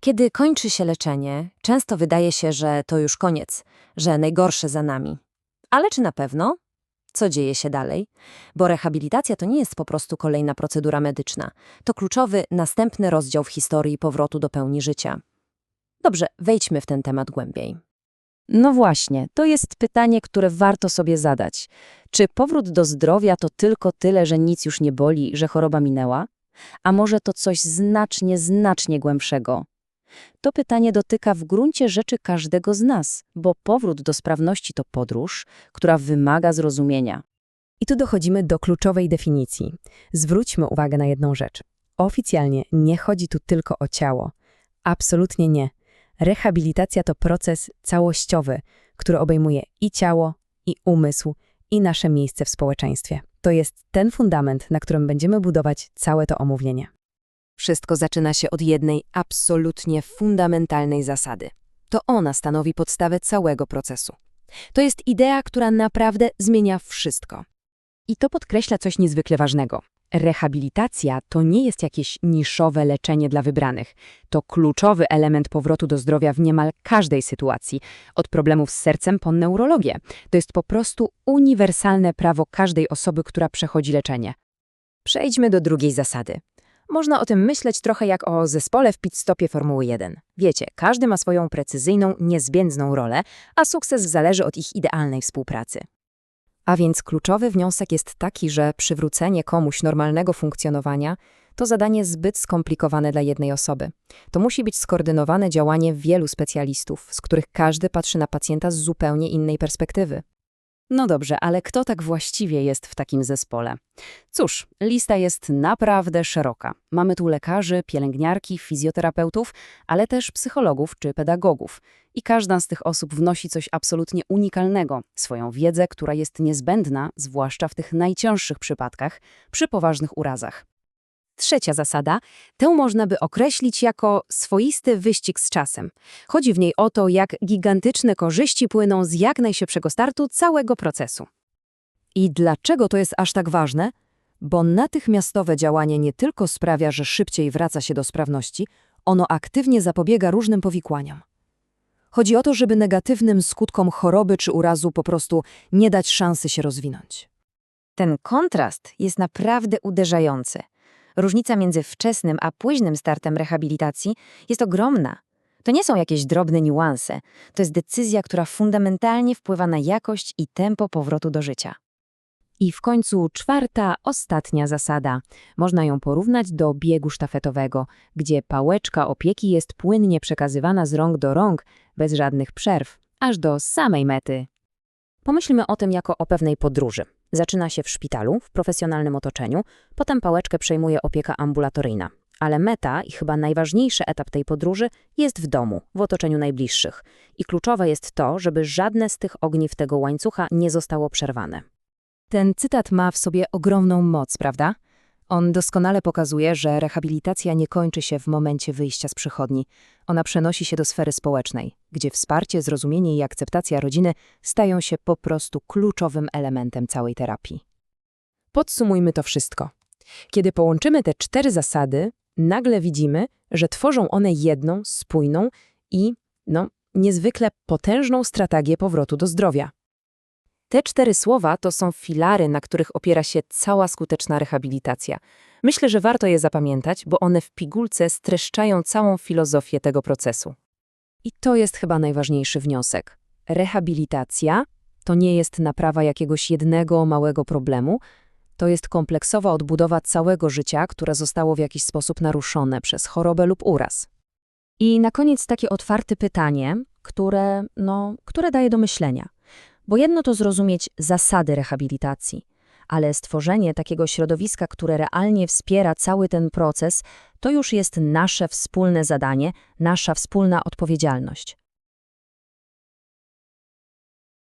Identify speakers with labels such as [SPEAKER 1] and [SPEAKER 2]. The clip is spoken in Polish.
[SPEAKER 1] Kiedy kończy się leczenie, często wydaje się, że to już koniec, że najgorsze za nami. Ale czy na pewno? Co dzieje się dalej? Bo rehabilitacja to nie jest po prostu kolejna procedura medyczna. To kluczowy, następny rozdział w historii powrotu do pełni życia. Dobrze, wejdźmy w ten temat głębiej.
[SPEAKER 2] No właśnie, to jest pytanie, które warto sobie zadać. Czy powrót do zdrowia to tylko tyle, że nic już nie boli, że choroba minęła? A może to coś znacznie, znacznie głębszego? To pytanie dotyka w gruncie rzeczy każdego z nas, bo powrót do sprawności to podróż, która wymaga zrozumienia.
[SPEAKER 3] I tu dochodzimy do kluczowej definicji. Zwróćmy uwagę na jedną rzecz. Oficjalnie nie chodzi tu tylko o ciało. Absolutnie nie. Rehabilitacja to proces całościowy, który obejmuje i ciało, i umysł, i nasze miejsce w społeczeństwie. To jest ten fundament, na którym będziemy budować całe to omówienie.
[SPEAKER 1] Wszystko zaczyna się od jednej absolutnie fundamentalnej zasady. To ona stanowi podstawę całego procesu. To jest idea, która naprawdę zmienia wszystko.
[SPEAKER 2] I to podkreśla coś niezwykle ważnego. Rehabilitacja to nie jest jakieś niszowe leczenie dla wybranych. To kluczowy element powrotu do zdrowia w niemal każdej sytuacji, od problemów z sercem po neurologię. To jest po prostu uniwersalne prawo każdej osoby, która przechodzi leczenie.
[SPEAKER 1] Przejdźmy do drugiej zasady. Można o tym myśleć trochę jak o zespole w pit-stopie Formuły 1. Wiecie, każdy ma swoją precyzyjną, niezbędną rolę, a sukces zależy od ich idealnej współpracy. A więc kluczowy wniosek jest taki, że przywrócenie komuś normalnego funkcjonowania to zadanie zbyt skomplikowane dla jednej osoby. To musi być skoordynowane działanie wielu specjalistów, z których każdy patrzy na pacjenta z zupełnie innej perspektywy.
[SPEAKER 2] No dobrze, ale kto tak właściwie jest w takim zespole? Cóż, lista jest naprawdę szeroka. Mamy tu lekarzy, pielęgniarki, fizjoterapeutów, ale też psychologów czy pedagogów. I każda z tych osób wnosi coś absolutnie unikalnego, swoją wiedzę, która jest niezbędna, zwłaszcza w tych najcięższych przypadkach, przy poważnych urazach.
[SPEAKER 1] Trzecia zasada, tę można by określić jako swoisty wyścig z czasem. Chodzi w niej o to, jak gigantyczne korzyści płyną z jak najszybszego startu całego procesu. I dlaczego to jest aż tak ważne? Bo natychmiastowe działanie nie tylko sprawia, że szybciej wraca się do sprawności, ono aktywnie zapobiega różnym powikłaniom. Chodzi o to, żeby negatywnym skutkom choroby czy urazu po prostu nie dać szansy się rozwinąć. Ten kontrast jest naprawdę uderzający. Różnica między wczesnym a późnym startem rehabilitacji jest ogromna. To nie są jakieś drobne niuanse, to jest decyzja, która fundamentalnie wpływa na jakość i tempo powrotu do życia. I w końcu czwarta, ostatnia zasada. Można ją porównać do biegu sztafetowego, gdzie pałeczka opieki jest płynnie przekazywana z rąk do rąk, bez żadnych przerw, aż do samej mety. Pomyślmy o tym jako o pewnej podróży. Zaczyna się w szpitalu, w profesjonalnym otoczeniu, potem pałeczkę przejmuje opieka ambulatoryjna. Ale meta i chyba najważniejszy etap tej podróży jest w domu, w otoczeniu najbliższych. I kluczowe jest to, żeby żadne z tych ogniw tego łańcucha nie zostało przerwane. Ten cytat ma w sobie ogromną moc, prawda? On doskonale pokazuje, że rehabilitacja nie kończy się w momencie wyjścia z przychodni. Ona przenosi się do sfery społecznej, gdzie wsparcie, zrozumienie i akceptacja rodziny stają się po prostu kluczowym elementem całej terapii. Podsumujmy to wszystko. Kiedy połączymy te cztery zasady, nagle widzimy, że tworzą one jedną, spójną i, no, niezwykle potężną strategię powrotu do zdrowia. Te cztery słowa to są filary, na których opiera się cała skuteczna rehabilitacja. Myślę, że warto je zapamiętać, bo one w pigułce streszczają całą filozofię tego procesu. I to jest chyba najważniejszy wniosek. Rehabilitacja to nie jest naprawa jakiegoś jednego małego problemu, to jest kompleksowa odbudowa całego życia, które zostało w jakiś sposób naruszone przez chorobę lub uraz. I na koniec takie otwarte pytanie, które, no, które daje do myślenia. Bo jedno to zrozumieć zasady rehabilitacji, ale stworzenie takiego środowiska, które realnie wspiera cały ten proces, to już jest nasze wspólne zadanie, nasza wspólna odpowiedzialność.